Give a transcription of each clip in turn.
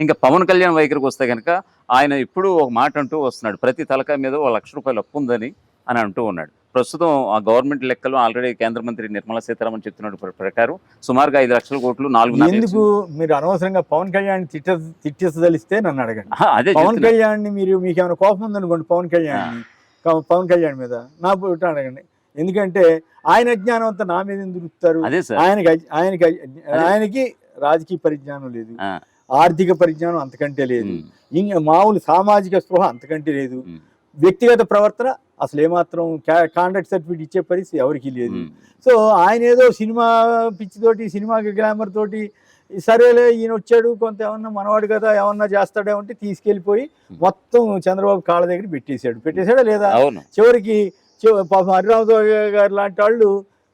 ఇంకా పవన్ కళ్యాణ్ వైఖరికి వస్తే కనుక ఆయన ఇప్పుడు ఒక మాట అంటూ వస్తున్నాడు ప్రతి తలకాయ మీద ఒక లక్ష రూపాయలు అప్పు ఉందని అని అంటూ ఉన్నాడు. ప్రస్తుతం ఆ గవర్నమెంట్ లెక్కలు ఆల్రెడీ కేంద్ర మంత్రి నిర్మలా సీతారామన్ చెప్తున్న ప్ర- ప్రకారం సుమారుగా ఐదు లక్షల కోట్లు నాలుగు ఎందుకు మీరు అనవసరంగా పవన్ కళ్యాణ్ తిట్ట నన్ను అడగండి. అదే పవన్. కళ్యాణ్ మీరు మీకు ఏమైనా కోపం ఉందనుకోండి పవన్ కళ్యాణ్ పవన్ కళ్యాణ్ మీద. నా అడగండి. ఎందుకంటే ఆయన అజ్ఞానం అంతా నా మీద ఎందుకు ఆయనకి ఆయనకి ఆయనకి రాజకీయ పరిజ్ఞానం లేదు. ఆర్థిక పరిజ్ఞానం అంతకంటే లేదు. ఇంకా మామూలు సామాజిక స్పృహ అంతకంటే లేదు. వ్యక్తిగత ప్రవర్తన అసలు ఏమాత్రం కాంట్రాక్ట్ సర్టిఫికేట్ ఇచ్చే పరిస్థితి ఎవరికి లేదు. సో ఆయన ఏదో సినిమా పిచ్చితోటి సినిమా గ్లామర్ తోటి సరేలే ఈయన వచ్చాడు కొంత ఏమన్నా మనవాడు కదా ఏమన్నా చేస్తాడేమో అంటే తీసుకెళ్ళిపోయి మొత్తం చంద్రబాబు కాళ్ళ దగ్గర పెట్టేశాడు. పెట్టేశాడా లేదా? చివరికి చివ- పాపం హరిరామరావు గారు లాంటి వాళ్ళు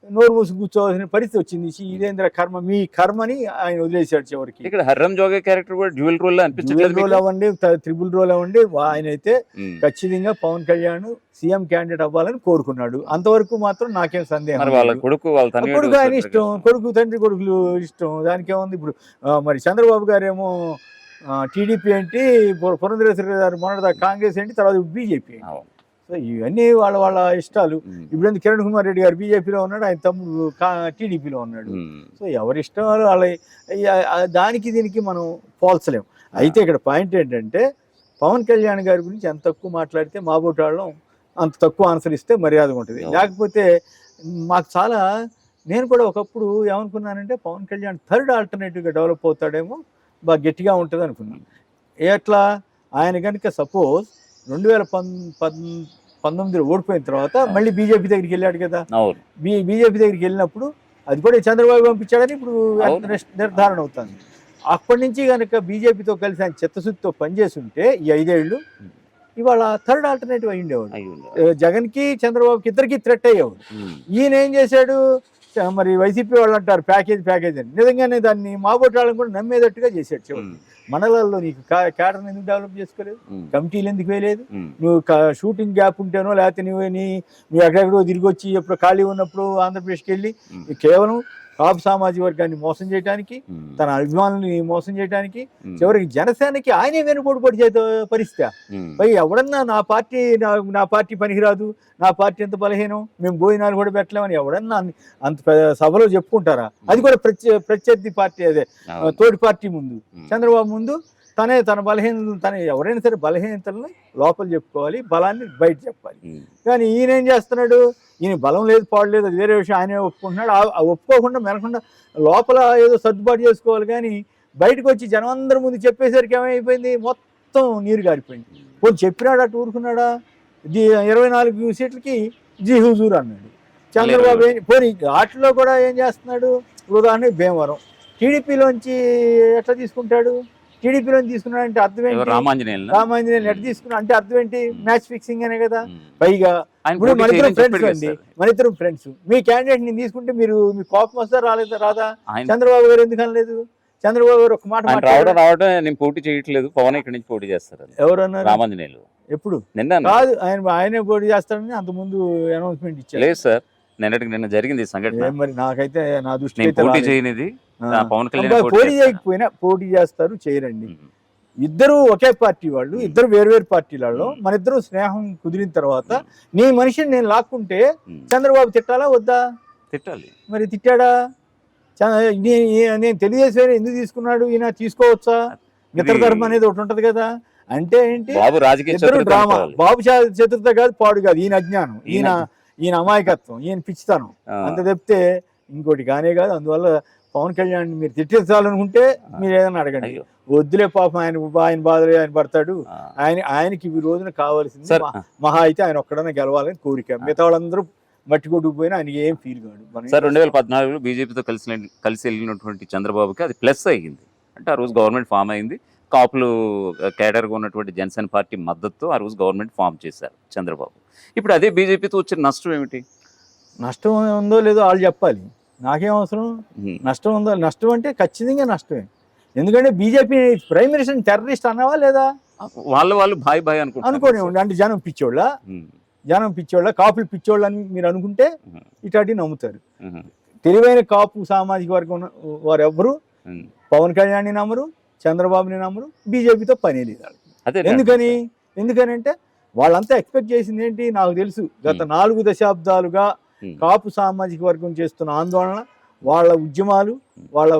నోరు మూసి కూర్చోవాల్సిన పరిస్థితి వచ్చింది ఇదేంద్ర కర్మ మీ కర్మని ఆయన వదిలేశాడు చివరికి ఇక్కడ హర్రం జోగే క్యారెక్టర్ కూడా డ్యూయల్ రోల్ అనిపించట్లేదు రోల్? అవ్వండి త్రిబుల్ రోల్ అవ్వండి ఆయన అయితే. ఖచ్చితంగా పవన్ కళ్యాణ్ సీఎం క్యాండిడేట్ అవ్వాలని కోరుకున్నాడు అంతవరకు మాత్రం నాకేం సందేహం వాళ్ళ. కొడుకు వాళ్ళ కొడుకు ఆయన ఇష్టం. కొడుకు తండ్రి కొడుకులు ఇష్టం దానికి ఏముంది ఇప్పుడు మరి చంద్రబాబు గారేమో టీడీపీ ఏంటి పు- పురంధరేశ్వరి గారు మొన్నటిదా కాంగ్రెస్ ఏంటి తర్వాత బీజేపీ. సో ఇవన్నీ వాళ్ళ వాళ్ళ ఇష్టాలు. ఇప్పుడు కిరణ్ కుమార్ రెడ్డి గారు బీజేపీలో ఉన్నాడు ఆయన తమ్ముడు టీడీపీలో ఉన్నాడు. సో ఎవరి ఇష్టం వాళ్ళు దానికి దీనికి మనం పోల్చలేం అయితే ఇక్కడ పాయింట్ ఏంటంటే పవన్ కళ్యాణ్ గారి గురించి ఎంత తక్కువ మాట్లాడితే మా వాళ్ళం అంత తక్కువ ఆన్సర్ ఇస్తే మర్యాద ఉంటుంది. లేకపోతే మాకు చాలా నేను కూడా ఒకప్పుడు ఏమనుకున్నానంటే పవన్ కళ్యాణ్ థర్డ్ ఆల్టర్నేటివ్గా డెవలప్ అవుతాడేమో బాగా గట్టిగా ఉంటుంది అనుకున్నాను ఎట్లా? ఆయన కనుక సపోజ్ రెండు వేల పంతొమ్మిదిలో ఓడిపోయిన తర్వాత మళ్ళీ బీజేపీ దగ్గరికి వెళ్ళాడు కదా. బీజేపీ దగ్గరికి వెళ్ళినప్పుడు అది కూడా చంద్రబాబు పంపించాడని ఇప్పుడు నిర్ధారణ అవుతుంది. అప్పటి నుంచి కనుక బీజేపీతో కలిసి ఆయన చిత్తశుద్ధితో పనిచేసి ఉంటే ఈ ఐదేళ్ళు ఇవాళ థర్డ్ ఆల్టర్నేటివ్ అయ్యిండేవాడు. జగన్కి చంద్రబాబుకి ఇద్దరికి థ్రెట్ అయ్యేవాడు. ఈయన ఏం చేశాడు? మరి వైసీపీ వాళ్ళు అంటారు ప్యాకేజ్ ప్యాకేజ్ అని. నిజంగానే దాన్ని వాళ్ళని కూడా నమ్మేటట్టుగా చేశాడు చివరికి. మండలాల్లో నీకు క్యాడర్ని ఎందుకు డెవలప్ చేసుకోలేదు? కమిటీలు ఎందుకు వేయలేదు? నువ్వు షూటింగ్ గ్యాప్ ఉంటేనో లేకపోతే నువ్వు నీ నువ్వు ఎక్కడెక్కడో తిరిగి వచ్చి ఎప్పుడు ఖాళీ ఉన్నప్పుడు ఆంధ్రప్రదేశ్కి వెళ్ళి కేవలం కాపు సామాజిక వర్గాన్ని మోసం చేయడానికి తన అభిమానుల్ని మోసం చేయడానికి చివరికి జనసేనకి ఆయనే వెనుకోడు పడి చేత పరిస్థితి. పై ఎవడన్నా నా పార్టీ నా పార్టీ పనికిరాదు నా పార్టీ ఎంత బలహీనం మేము భోజనాలు కూడా పెట్టలేమని ఎవడన్నా అంత సభలో చెప్పుకుంటారా? అది కూడా ప్రత్య ప్రత్యర్థి పార్టీ అదే. తోటి పార్టీ ముందు. చంద్రబాబు ముందు తనే తన బలహీనతలు తన ఎవరైనా సరే బలహీనతలను లోపల చెప్పుకోవాలి బలాన్ని బయట చెప్పాలి. కానీ ఈయన ఏం చేస్తున్నాడు? ఈయన బలం లేదు పాడు లేదు అది వేరే విషయం ఆయనే ఒప్పుకుంటున్నాడు. ఆ- ఒప్పుకోకుండా మెనకుండా లోపల ఏదో సర్దుబాటు చేసుకోవాలి కానీ బయటకు వచ్చి జనం అందరి ముందు చెప్పేసరికి ఏమైపోయింది? మొత్తం నీరు గారిపోయింది. పోనీ చెప్పినాడా? అటు ఊరుకున్నాడా? జీ ఇరవై నాలుగు సీట్లకి జీ హుజూర్ అన్నాడు. చంద్రబాబు ఏం పోనీ వాటిలో కూడా ఏం చేస్తున్నాడు? ఉదాహరణకి భీమవరం. టీడీపీలోంచి ఎట్లా తీసుకుంటాడు? టీడీపీలోంచి తీసుకున్నాడు అంటే అర్థం ఏంటి? రామాంజనేయులు రామాంజనేయులు ఎట్లా తీసుకున్నా అంటే అర్థం ఏంటి? మ్యాచ్ ఫిక్సింగ్ అనే కదా? పైగా ఇప్పుడు పోటీ మన ఇద్దరం చేయని ఫ్రెండ్స్ అండి. ఫ్రెండ్స్ మీ క్యాండిడేట్ని తీసుకుంటే మీరు మీ కోపం వస్తే రాలేదా? రాదా? చంద్రబాబు గారు ఎందుకు అనలేదు? చంద్రబాబు గారు ఒక మాట. రావడం రావడం నేను పోటీ చేయట్లేదు. పవన్ ఇక్కడి నుంచి పోటీ చేస్తారు అని. ఎవరు అన్నారు? రామాంజనేయులు. ఎప్పుడు? నిన్న. కాదు ఆయన ఆయనే పోటీ చేస్తాడని అంత ముందు అనౌన్స్మెంట్ ఇచ్చారు. లేదు సార్. నిన్నటికి నిన్న జరిగింది సంఘటన. మరి నాకైతే నా దృష్టి పోటీ చేయనిది పవన్ కళ్యాణ్ పోటీ. చేయకపోయినా పోటీ చేస్తారు చేయరండి. ఇద్దరు ఒకే పార్టీ వాళ్ళు ఇద్దరు వేరు వేరు పార్టీలలో. మన ఇద్దరు స్నేహం కుదిరిన తర్వాత నీ మనిషిని నేను లాక్కుంటే చంద్రబాబు తిట్టాలా వద్దా? తిట్టాలి. మరి తిట్టాడా? నేను తెలియజేసి ఎందుకు తీసుకున్నాడు? ఈయన తీసుకోవచ్చా? మిత్రధర్మం అనేది ఒకటి ఉంటది కదా. అంటే ఏంటి? బాబు రాజకీయ డ్రామా. బాబు చతుర్థ కాదు పాడు కాదు. ఈయన అజ్ఞానం ఈయన ఈయన- అమాయకత్వం ఈయన పిచ్చితనం. అంత చెప్తే ఇంకోటి కానే కాదు. అందువల్ల పవన్ కళ్యాణ్ మీరు తిట్టించాలనుకుంటే మీరు ఏదైనా అడగండి. వద్దులే పాపం ఆయన ఆయన బాధలే ఆయన పడతాడు. ఆయన ఆయనకి ఈ రోజున కావాల్సింది సార్. మహా- అయితే ఆయన ఒక్కడనే గెలవాలని కోరిక. మిగతా వాళ్ళందరూ మట్టి కొట్టుకుపోయినా ఆయనకి ఏం ఫీల్ మనం సార్ రెండు వేల పద్నాలుగులో బీజేపీతో కలిసి కలిసి వెళ్ళినటువంటి చంద్రబాబుకి అది ప్లస్ అయ్యింది. అంటే ఆ రోజు గవర్నమెంట్ ఫామ్ అయింది. కాపులు కేడర్గా ఉన్నటువంటి జనసేన పార్టీ మద్దతుతో ఆ రోజు గవర్నమెంట్ ఫామ్ చేశారు చంద్రబాబు. ఇప్పుడు అదే బీజేపీతో వచ్చిన నష్టం ఏమిటి? నష్టం ఉందో లేదో వాళ్ళు చెప్పాలి. నాకేం అవసరం? నష్టం ఉందో? నష్టం అంటే ఖచ్చితంగా నష్టమే. ఎందుకంటే బీజేపీ ప్రైమ్ మినిస్టర్ టెర్రరిస్ట్ అన్నావా లేదా? వాళ్ళ వాళ్ళు భాయ్ భాయ్ అనుకుంటారు అంటే జనం పిచ్చోళ్ళ? జనం పిచ్చోళ్ళ? కాపులు పిచ్చోళ్ళ అని మీరు అనుకుంటే ఇటాటి నమ్ముతారు. తెలివైన కాపు సామాజిక వర్గం వారు ఎవ్వరు ఉమ్, పవన్ కళ్యాణ్ని నమ్మరు చంద్రబాబుని నమ్మరు బీజేపీతో పని లేదు ఎందుకని? ఎందుకని అంటే వాళ్ళంతా ఎక్స్పెక్ట్ చేసింది ఏంటి? నాకు తెలుసు. గత నాలుగు దశాబ్దాలుగా. కాపు సామాజిక వర్గం చేస్తున్న ఆందోళన వాళ్ళ ఉద్యమాలు వాళ్ళ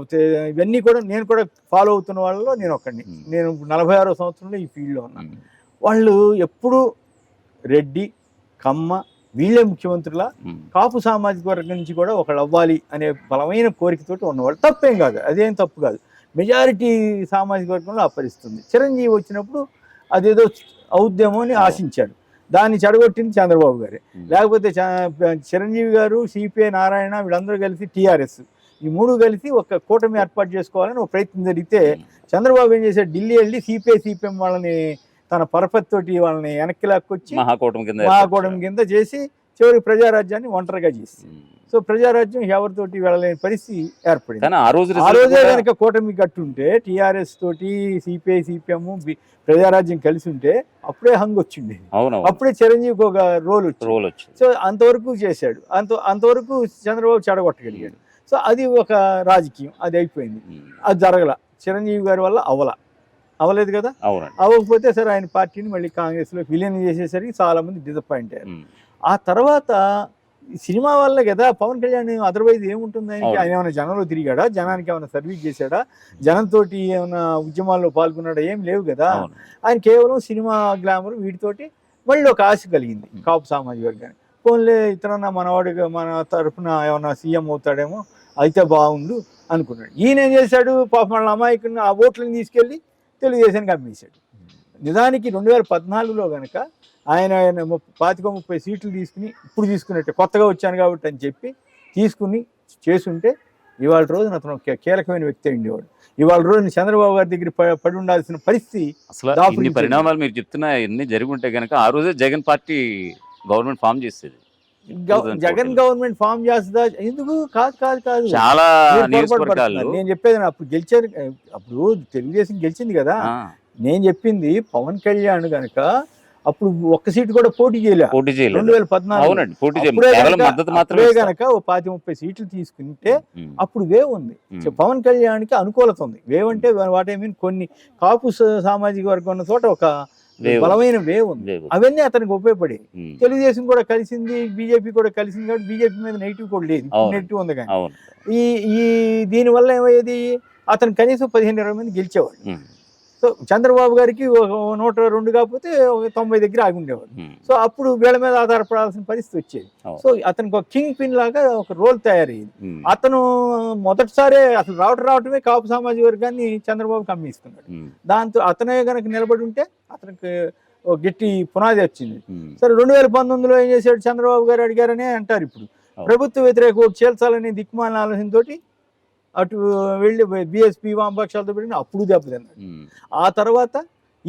ఇవన్నీ కూడా నేను కూడా ఫాలో అవుతున్న వాళ్ళలో నేను ఒక్కడిని. నేను నలభై ఆరో సంవత్సరంలో ఈ ఫీల్డ్లో ఉన్నాను వాళ్ళు ఎప్పుడూ రెడ్డి కమ్మ వీళ్ళే ముఖ్యమంత్రుల కాపు సామాజిక వర్గం నుంచి కూడా ఒకళ్ళు అవ్వాలి అనే బలమైన కోరికతోటి ఉన్నవాళ్ళు. తప్పేం కాదు అదేం తప్పు కాదు. మెజారిటీ సామాజిక వర్గంలో అప్పరిస్తుంది. చిరంజీవి వచ్చినప్పుడు అదేదో అవుద్దేమో అని ఆశించాడు. దాన్ని చెడగొట్టింది చంద్రబాబు గారే. లేకపోతే చిరంజీవి గారు సిపిఐ నారాయణ వీళ్ళందరూ కలిసి టీఆర్ఎస్. ఈ మూడు కలిసి ఒక కూటమి ఏర్పాటు చేసుకోవాలని ఒక ప్రయత్నం జరిగితే చంద్రబాబు ఏం చేశాడు? ఢిల్లీ వెళ్ళి సిపిఐ సిపిఎం వాళ్ళని తన పరపతి తోటి వాళ్ళని వెనక్కి లాక్కొచ్చి మహాకూటమి కింద మహాకూటమి కింద చేసి చివరికి ప్రజారాజ్యాన్ని ఒంటరిగా చేసి ఉమ్. సో ప్రజారాజ్యం ఎవరితోటి వెళ్ళలేని పరిస్థితి ఏర్పడింది. కానీ ఆ రోజు ఆ రోజే కనుక కూటమి కట్టుంటే టీఆర్ఎస్ తోటి సిపిఐ సిపిఎం ప్రజారాజ్యం కలిసి ఉంటే అప్పుడే హంగ్ వచ్చింది అప్పుడే చిరంజీవికి ఒక రోల్ వచ్చింది. రోల్ వచ్చింది. సో అంతవరకు చేశాడు. అంత అంతవరకు చంద్రబాబు చెడగొట్టగలిగాడు. సో అది ఒక రాజకీయం. అది అయిపోయింది. ఉమ్, అది జరగల. చిరంజీవి గారి వల్ల అవల. అవలేదు కదా? అవ్వకపోతే సరే ఆయన పార్టీని మళ్ళీ కాంగ్రెస్లో విలీనం చేసేసరికి చాలా మంది డిసప్పాయింట్ అయ్యారు. ఉమ్, ఆ తర్వాత సినిమా వల్ల కదా పవన్ కళ్యాణ్ అదర్వైజ్ ఏముంటుంది ఆయనకి. ఆయన ఏమైనా జనంలో తిరిగాడా? జనానికి ఏమైనా సర్వీస్ చేశాడా? జనంతో ఏమైనా ఉద్యమాల్లో పాల్గొన్నాడా? ఏం లేవు కదా. ఆయన కేవలం సినిమా గ్లామర్ వీటితోటి మళ్ళీ ఒక ఆశ కలిగింది. కాపు సామాజిక వర్గానికి. పోన్లే ఇతరన్నా మనవాడిగా మన తరఫున ఏమన్నా సీఎం అవుతాడేమో అయితే బాగుండు అనుకున్నాడు. ఈయన ఏం చేశాడు? పాప వాళ్ళ అమాయకుని ఆ ఓట్లను తీసుకెళ్ళి తెలుగుదేశానికి అమ్మేశాడు. నిజానికి రెండు వేల పద్నాలుగులో కనుక ఆయన ఆయన పాతిక ముప్పై సీట్లు తీసుకుని ఇప్పుడు తీసుకున్నట్టే కొత్తగా వచ్చాను కాబట్టి అని చెప్పి తీసుకుని చేసుంటే ఇవాళ రోజున అతను కీలకమైన వ్యక్తి ఉండేవాడు. ఇవాళ రోజున చంద్రబాబు గారి దగ్గర పడి ఉండాల్సిన పరిస్థితి అసలు పరిణామాలు మీరు చెప్తున్నా ఎన్ని జరిగి ఉంటే కనుక ఆ రోజే జగన్ పార్టీ గవర్నమెంట్ ఫామ్ చేసేది. గవ- 2014. జగన్ గవర్నమెంట్ ఫామ్ చేస్తుందా ఎందుకు? కాదు కాదు కాదు. చాలా. నేను చెప్పేది అప్పుడు గెలిచారు అప్పుడు తెలుగుదేశం గెలిచింది కదా. నేను చెప్పింది పవన్ కళ్యాణ్ గనక అప్పుడు ఒక్క సీటు కూడా పోటీ చేయలే. పోటీ రెండు చేయలేదు. వేల పద్నాలుగు. పోటీ చేయలేదు. మాత్రమే అప్పుడే ఇస్తారు. గనక ఓ పాతి ముప్పై సీట్లు తీసుకుంటే అప్పుడు వేవ్ ఉంది. పవన్ కళ్యాణ్కి అనుకూలత ఉంది. వేవ్ అంటే వాట్ ఐ మీన్ కొన్ని కాపు సామాజిక వర్గం ఉన్న చోట ఒక. బలమైన వేవ్ ఉంది. అవన్నీ అతనికి ఉపయోగపడి తెలుగుదేశం కూడా కలిసింది బీజేపీ కూడా కలిసింది కాబట్టి బీజేపీ మీద నెగిటివ్ కూడా లేదు. నెగిటివ్ ఉంది కానీ. ఈ ఈ దీని వల్ల ఏమయ్యేది? అతను కనీసం పదిహేను ఇరవై మంది గెలిచేవాడు సో చంద్రబాబు గారికి ఒక నూట రెండు కాకపోతే ఒక తొంభై దగ్గర ఆగి ఉండేవాడు. ఉమ్, సో అప్పుడు వీళ్ళ మీద ఆధారపడాల్సిన పరిస్థితి వచ్చేది. సో అతనికి ఒక కింగ్ పిన్ లాగా ఒక రోల్ తయారయ్యింది ఉమ్, అతను మొదటిసారే అసలు రావటం రావటమే కాపు సామాజిక వర్గాన్ని చంద్రబాబు కమ్మిస్తున్నాడు. ఉమ్, దాంతో అతనే కనుక నిలబడి ఉంటే అతనికి ఒక గట్టి పునాది వచ్చింది. సరే రెండు వేల పంతొమ్మిదిలో ఏం చేశాడు చంద్రబాబు గారు అడిగారనే అంటారు ఇప్పుడు. ప్రభుత్వ వ్యతిరేక ఓటు చేల్చాలనే దిక్కుమాలిన ఆలోచనతోటి అటు వెళ్ళి బీఎస్పీ వామపక్షాలతో పెట్టిన అప్పుడు దెబ్బతిన్నాడు ఆ తర్వాత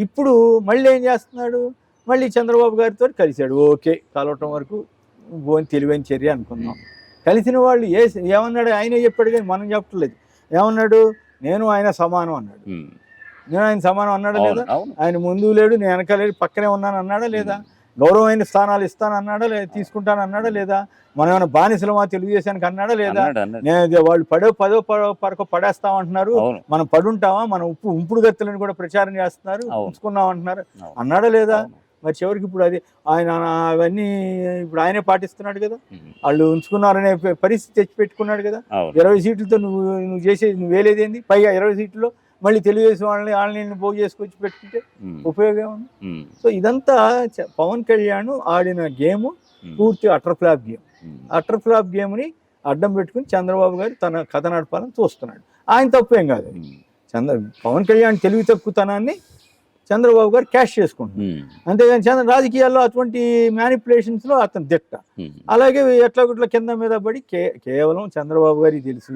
ఇప్పుడు మళ్ళీ ఏం చేస్తున్నాడు? మళ్ళీ చంద్రబాబు గారితో కలిశాడు. ఓకే కలవటం వరకు పోని తెలివైన చర్య అనుకున్నాం కలిసిన వాళ్ళు ఏ ఏమన్నాడు? ఆయనే చెప్పాడు కానీ మనం చెప్పట్లేదు. ఏమన్నాడు? నేను ఆయన సమానం అన్నాడు. నేను ఆయన సమానం అన్నాడా లేదా? ఆయన ముందు లేడు నేను వెనక లేడు పక్కనే ఉన్నాను అన్నాడా లేదా? గౌరవమైన స్థానాలు ఇస్తాను అన్నాడా లేదా తీసుకుంటాను అన్నాడా లేదా? మనం ఏమైనా బానిసలమా తెలుగుదేశానికి అన్నాడా లేదా? వాళ్ళు పడో పదో పరకో పడేస్తామంటున్నారు. మనం పడుంటామా? మనం ఉప్పు ఉంపుడు గత్తులను కూడా ప్రచారం చేస్తున్నారు. ఉంచుకున్నాం అంటున్నారు. అన్నాడా లేదా. మరి చివరికి ఇప్పుడు అది ఆయన అవన్నీ ఇప్పుడు ఆయనే పాటిస్తున్నాడు కదా? వాళ్ళు ఉంచుకున్నారనే పరిస్థితి తెచ్చి పెట్టుకున్నాడు కదా ఇరవై సీట్లతో నువ్వు నువ్వు చేసేది నువ్వు వేలేదేంది పైగా ఇరవై సీట్లలో మళ్ళీ తెలుగుదేశం వాళ్ళని ఆన్లైన్ పోగు చేసుకొచ్చి పెట్టుకుంటే ఉపయోగం ఉమ్, సో ఇదంతా పవన్ కళ్యాణ్ ఆడిన గేమ్ పూర్తి utter flop game. Utter flop గేమ్ని అడ్డం పెట్టుకుని చంద్రబాబు గారు తన కథ నడపాలని చూస్తున్నాడు. ఆయన తప్పేం కాదు. చంద్ర పవన్ కళ్యాణ్ తెలివి తక్కువతనాన్ని చంద్రబాబు గారు క్యాష్ చేసుకుంటున్నారు అంతేగాని చంద్ర రాజకీయాల్లో అటువంటి మ్యానిపులేషన్స్లో అతను దిట్ట. అలాగే ఎట్లా గుట్ల కింద మీద పడి కేవలం చంద్రబాబు గారికి తెలుసు.